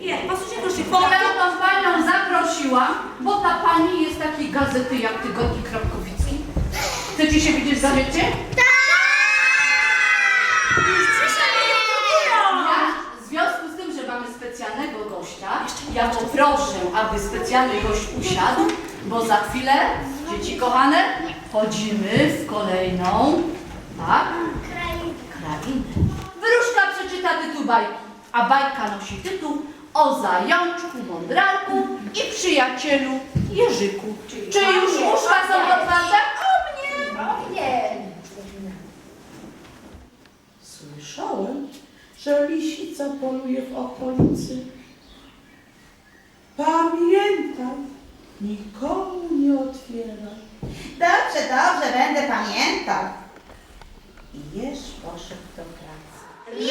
Nie, posłuchajcie proszę. Bo ja tą panią zaprosiłam, bo ta pani jest takiej gazety jak Tygodnik Kropkowicki. Chcecie się widzieć w gazecie? Ja, w związku z tym, że mamy specjalnego gościa, ja poproszę, aby specjalny gość usiadł, bo za chwilę, dzieci kochane, chodzimy w kolejną, tak? Krainę. Wróżka przeczyta tytuł bajki, a bajka nosi tytuł o zajączku, mądralku i przyjacielu Jerzyku. Czy już uszka są otwarte? O mnie! O mnie! Słyszałem, że lisica poluje w okolicy. Pamiętaj, nikomu nie otwieraj. Dobrze, dobrze, będę pamiętał. I Jeż poszedł do pracy.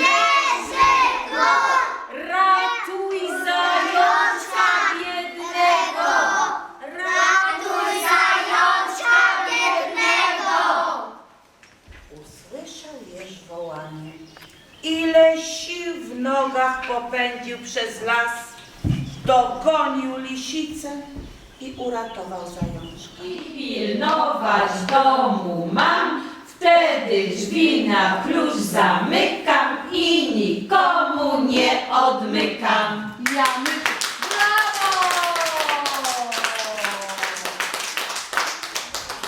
Nogach popędził przez las, dogonił lisicę i uratował zajączka. I pilnować domu mam, wtedy drzwi na klucz zamykam i nikomu nie odmykam. Jamy. Brawo!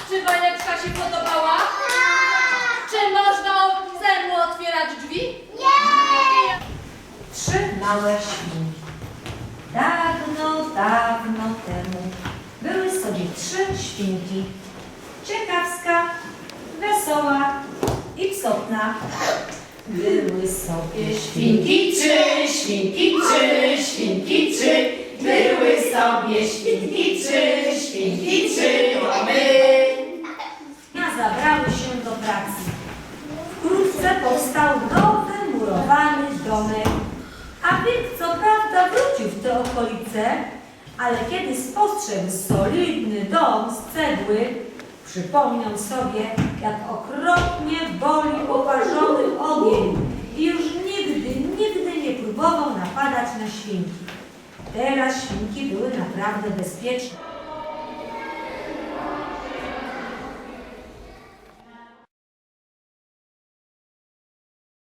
Czy bajeczka się podobała? Czy można zemu otwierać drzwi? Nie! Trzy małe świnki. Dawno, dawno temu były sobie trzy świnki. Ciekawska, wesoła i psotna. Były sobie Świnki trzy, świnki trzy, świnki trzy, były sobie świnki trzy, świnki trzy, to my. Zabrały się do pracy. Wkrótce powstał nowy murowany domek. A wilk co prawda wrócił w te okolice, ale kiedy spostrzegł solidny dom z cegły, przypomniał sobie, jak okropnie boli uparzony ogień i już nigdy, nigdy nie próbował napadać na świnki. Teraz świnki były naprawdę bezpieczne.